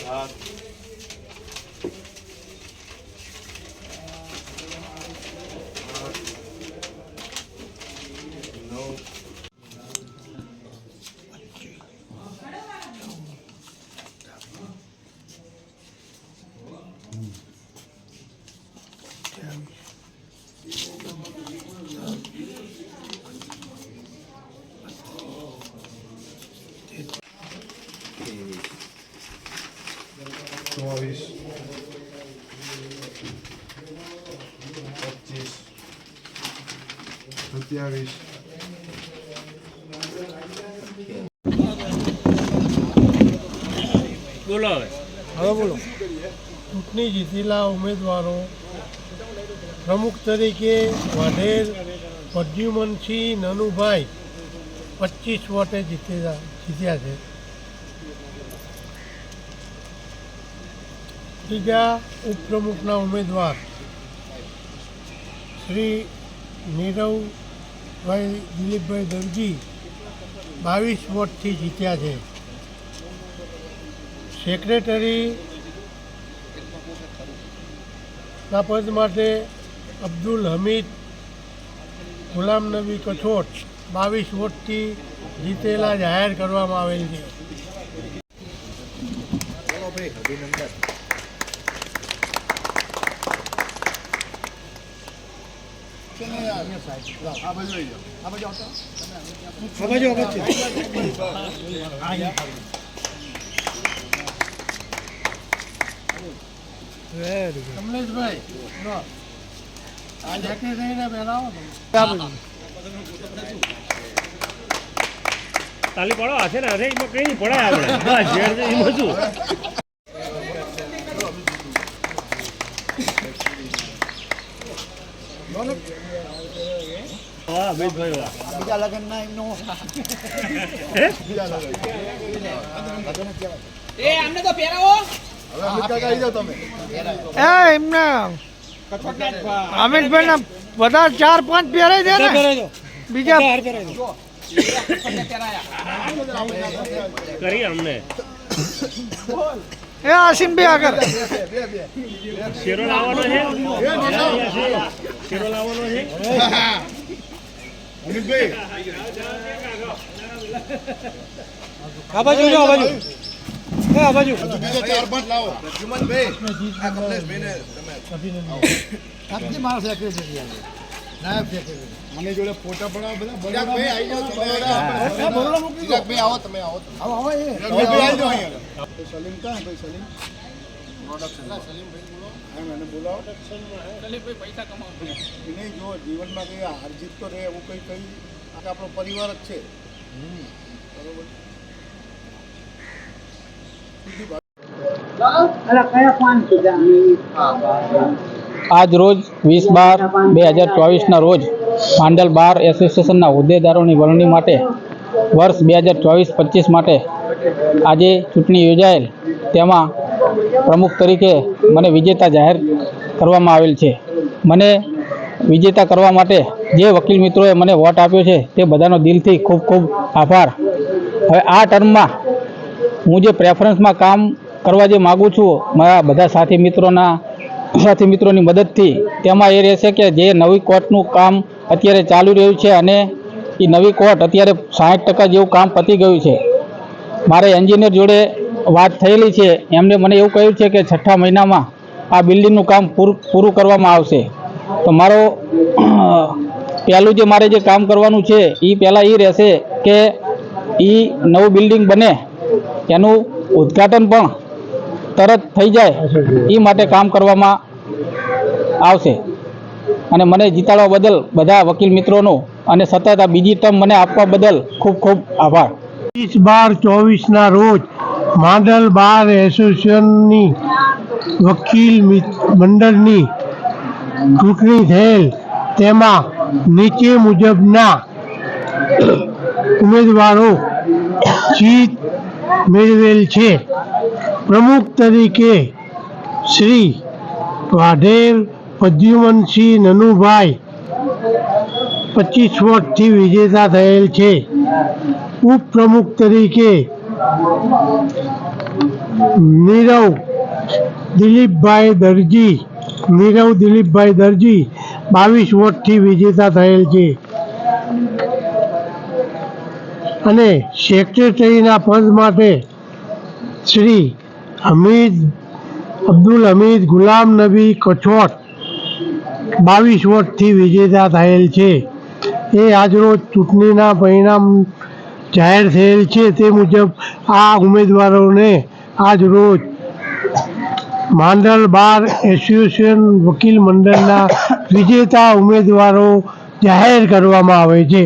સાત નવ ચોવીસ પચીસ સત્યાવીસ બોલો હવે હવે બોલો. ચૂંટણી જીતેલા ઉમેદવારો પ્રમુખ તરીકે વાઢેર પ્રદ્યુમનસિંહ નનુભાઈ પચીસ વોટે જીતેલા જીત્યા છે. ત્રીજા ઉપપ્રમુખના ઉમેદવાર શ્રી નીરવભાઈ દિલીપભાઈ દરજી બાવીસ વોટથી જીત્યા છે. સેક્રેટરી ના પદ માટે અબ્દુલ હમીદ ગુલામ નબી કઠોટ બાવીસ વોટથી જીતેલા જાહેર કરવામાં આવેલ છે. કમલેશભાઈ. આ બેસાવો તમે. તાલી પડો હશે ને, અરે એમાં કઈ નહીં, પડાય આપણે ઝેર હા બીજા એમનો? એ તો પહેરાવો તમે એ એમને અમિતભાઈ ના. બધા ચાર પાંચ પહેરાઈ દે. ને બીજા કરી અમને. એ આગળ બે આગળ. શેરો લાવવાનો છે? શેરો લાવવાનો છે અમિતભાઈ આ બાજુ જો આ બાજુ. એ આ બાજુ. ચાર પાંચ લાવો જુમનભાઈ આ કમલેશભાઈને તમે આપની માણસ સેક્રેટરી આવે નાયબ સેક્રેટરી મને જોડે ફોટા પડાવો બધા ચિરાગભાઈ આવી જાઓ તમે. બોલો મૂકી દો. ચિરાગભાઈ આવો તમે આવો આવો આવો એ. ચિરાગભાઈ આવી જાઓ અહીંયા. સલીમ ક્યાં ભાઈ સલીમ. સલીમભાઈ બોલો. હા મને બોલાવો. પૈસા કમાવો. નહીં જો જીવનમાં કઈ હાર જીત તો રહે એવું કંઈ કઈ. આ તો આપણો પરિવાર જ છે. બરોબર? આજ રોજ વીસ બાર બે હજાર ચોવીસના રોજ માંડલ બાર એસોસિએશનના હોદ્દેદારોની વરણી માટે વર્ષ બે હજાર ચોવીસ પચીસ માટે આજે ચૂંટણી યોજાયેલ. તેમાં પ્રમુખ તરીકે મને વિજેતા જાહેર કરવામાં આવેલ છે. મને વિજેતા કરવા માટે જે વકીલ મિત્રોએ મને વોટ આપ્યો છે તે બધાનો દિલથી ખૂબ ખૂબ આભાર. હવે આ ટર્મમાં હું જે પ્રેફરન્સમાં કામ કરવા જે માગું છું, મારા બધા સાથી મિત્રોના સાથી મિત્રોની મદદથી તેમાં એ રહેશે કે જે નવી કોર્ટનું કામ અત્યારે ચાલુ રહ્યું છે અને એ નવી કોર્ટ અત્યારે સાઠ ટકા જેવું કામ પતી ગયું છે. મારે એન્જિનિયર જોડે વાત થયેલી છે. એમને મને એવું કહ્યું છે કે છઠ્ઠા મહિનામાં આ બિલ્ડિંગનું કામ પૂરું કરવામાં આવશે. તો મારો પહેલું જે મારે જે કામ કરવાનું છે, એ પહેલાં એ રહેશે કે એ નવું બિલ્ડિંગ બને. એનું ઉદ્ઘાટન પણ તરત થઈ જાય એ માટે કામ કરવામાં આવશે. અને મને જીતાડવા બદલ બધા વકીલ મિત્રોનો અને સતત આ બીજી ટર્મ મને આપવા બદલ ખૂબ ખૂબ આભાર. વીસ બાર ચોવીસના રોજ માંડલ બાર એસોસિએશનની વકીલ મંડળની ચૂંટણી થયેલ. તેમાં નીચે મુજબના ઉમેદવારો જીત મેળવેલ છે. પ્રમુખ તરીકે શ્રી વાઢેર પદ્યુમનસિંહ નનુભાઈ પચીસ વોટથી વિજેતા થયેલ છે. ઉપપ્રમુખ તરીકે નીરવ દિલીપભાઈ દરજી, નીરવ દિલીપભાઈ દરજી બાવીસ વોટથી વિજેતા થયેલ છે. અને સેક્રેટરીના પદ માટે શ્રી હમીદ, અબ્દુલ હમીદ ગુલામ નબી કઠોટ બાવીસ વોટથી વિજેતા થયેલ છે. એ આજરોજ ચૂંટણીના પરિણામ જાહેર થયેલ છે તે મુજબ આ ઉમેદવારોને આજ રોજ માંડલ બાર એસોસિએશન વકીલ મંડળના વિજેતા ઉમેદવારો જાહેર કરવામાં આવે છે.